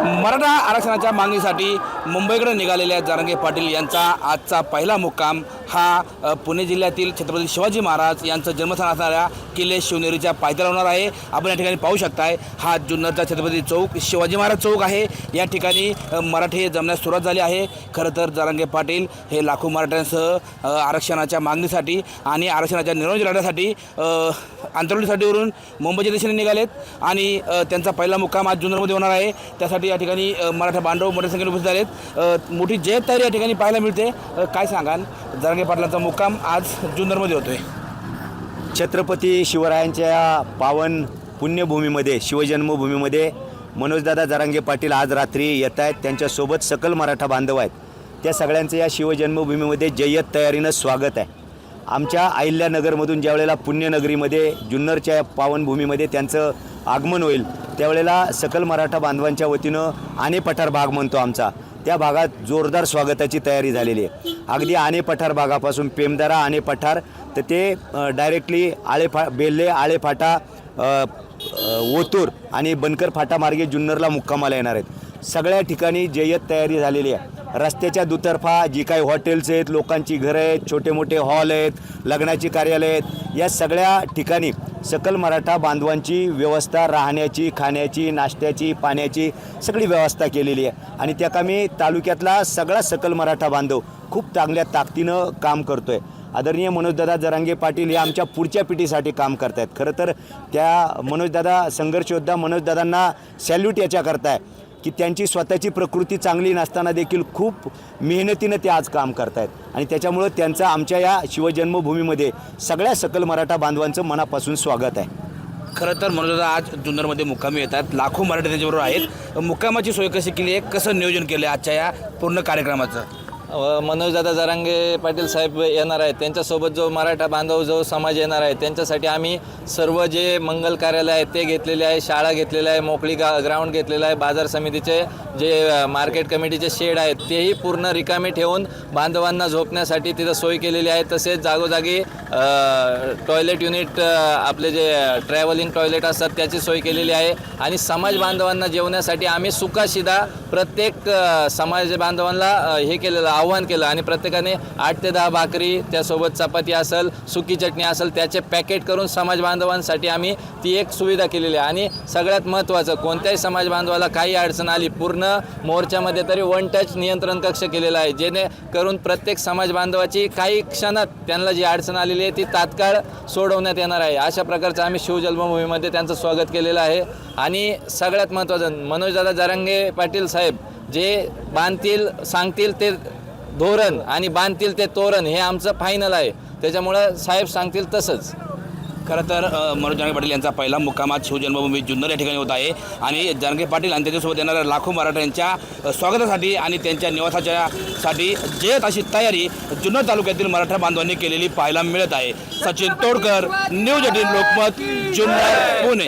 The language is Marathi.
मराठा आरक्षणाच्या मागणीसाठी मुंबईकडे निघालेल्या जारंगे पाटील यांचा आजचा पहिला मुक्काम हा पुणे जिल्ह्यातील छत्रपती शिवाजी महाराज यांचं जन्मस्थान असणाऱ्या किल्ले शिवनेरीच्या पायथ्याला होणार आहे. आपण या ठिकाणी पाहू शकताय हा जुन्नरचा छत्रपती चौक शिवाजी महाराज चौक आहे. या ठिकाणी मराठी जमण्यास सुरुवात झाली आहे. खरं तर जारंगे पाटील हे लाखो मराठ्यांसह आरक्षणाच्या मागणीसाठी आणि आरक्षणाच्या निर्णय लढण्यासाठी आंतरवलीसाठीवरून मुंबईच्या दिशेने निघालेत आणि त्यांचा पहिला मुक्काम आज जुन्नरमध्ये होणार आहे. त्यासाठी या ठिकाणी मराठा बांधव मोठ्या संख्येने उपस्थित आहेत मोठी जयत तयारी या ठिकाणी पाहायला मिळते. काय सांगाल? जरांगे पाटलाचा मुक्काम आज जुन्नरमध्ये होतोय. छत्रपती शिवरायांच्या पावन पुण्यभूमीमध्ये शिवजन्मभूमीमध्ये मनोजदादा जरांगे पाटील आज रात्री येत आहेत त्यांच्यासोबत सकल मराठा बांधव आहेत. त्या सगळ्यांचं या शिवजन्मभूमीमध्ये जय्यत तयारीनं स्वागत आहे. आमच्या अहिल्यानगरमधून ज्यावेळेला पुण्यनगरीमध्ये जुन्नरच्या या पावनभूमीमध्ये त्यांचं आगमन होईल त्यावेळेला सकल मराठा बांधवांच्या वतीनं आणि पठार भाग म्हणतो आमचा. त्या भागात जोरदार स्वागताची तयारी झालेली आहे. अगदी आणे पठार भागापासून पेमदारा आणे पठार तर ते डायरेक्टली आळेफा बेल्ले आळेफाटा ओतूर आणि बनकर फाटा मार्गे जुन्नरला मुक्कामाला येणार आहेत. सगळ्या ठिकाणी जय्यत तयारी झालेली आहे. रस्त्याच्या दुतर्फा जी काही हॉटेल्स आहेत लोकांची घरं आहेत छोटे मोठे हॉल आहेत लग्नाची कार्यालय आहेत या सगळ्या ठिकाणी सकल मराठा बांधवांची व्यवस्था राहण्याची खाण्याची नाश्त्याची पाण्याची सगळी व्यवस्था केलेली आहे. आणि त्या कामी तालुक्यातला सगळा सकल मराठा बांधव खूप चांगल्या ताकदीनं काम करतोय. आदरणीय मनोजदादा जरांगे पाटील हे आमच्या पुढच्या पिढीसाठी काम करत आहेत खरं तर त्या मनोजदादा संघर्षयोद्धा मनोजदादांना सॅल्यूट याच्या करताय की त्यांची स्वतःची प्रकृती चांगली नसताना देखील खूप मेहनतीनं ते आज काम करतायत. आणि त्याच्यामुळं त्यांचा आमच्या या शिवजन्मभूमीमध्ये सगळ्या सकल मराठा बांधवांचं मनापासून स्वागत आहे. खरं तर मनोजदादा आज जुन्नरमध्ये मुक्कामी येतात. लाखो मराठी त्यांच्याबरोबर आहेत. मुक्कामाची सोय कशी केली आहे? कसं नियोजन केलं आहे आजच्या या पूर्ण कार्यक्रमाचं? मनोजदादा जरांगे पाटील साहेब येणार आहेत. त्यांच्यासोबत जो मराठा बांधव जो समाज येणार आहे त्यांच्यासाठी आम्ही सर्व जे मंगल कार्यालय आहेत ते घेतलेले आहे शाळा घेतलेल्या आहे मोकळी गा ग्राउंड घेतलेलं आहे बाजार समितीचे जे मार्केट कमिटीचे शेड आहेत तेही पूर्ण रिकामे ठेवून बांधवांना झोपण्यासाठी तिथं सोय केलेली आहे. तसेच जागोजागी टॉयलेट युनिट आपले जे ट्रॅव्हलिंग टॉयलेट असतात त्याची सोय केलेली आहे. आणि समाज बांधवांना जेवण्यासाठी आम्ही सुकाशिदा प्रत्येक समाज बांधवांना हे केलेलं आव्हान केलं आणि प्रत्येकाने आठ ते दहा भाकरी त्यासोबत चपाती असेल सुकी चटणी असेल त्याचे पॅकेट करून समाज बांधवांसाठी आम्ही ती एक सुविधा केलेली आहे. आणि सगळ्यात महत्त्वाचं कोणत्याही समाज बांधवाला काही अडचण आली पूर्ण मोर्चामध्ये तरी वन टच नियंत्रण कक्ष केलेला आहे. जेणेकरून प्रत्येक समाज बांधवाची काही क्षणात त्यांना जी अडचण आलेली आहे ती तात्काळ सोडवण्यात येणार आहे. अशा प्रकारचं आम्ही शिवजन्मभूमीमध्ये त्यांचं स्वागत केलेलं आहे. आणि सगळ्यात महत्त्वाचं मनोजदादा जरंगे पाटील साहेब जे बांधतील सांगतील ते धोरण आणि बांधतील ते तोरण हे आमचं फायनल आहे. त्याच्यामुळं साहेब सांगतील तसंच. खरं तर मनोज जानगे पाटील यांचा पहिला मुक्कामात शिवजन्मभूमी जुन्नर या ठिकाणी होत आहे आणि जानगे पाटील आणि त्याच्यासोबत येणाऱ्या लाखो मराठ्यांच्या स्वागतासाठी आणि त्यांच्या निवासाच्या साठी जयत अशी तयारी जुन्नर तालुक्यातील मराठा बांधवांनी केलेली पाहायला मिळत आहे. Sachin Todkar news eighteen Lokmat Junnar Pune.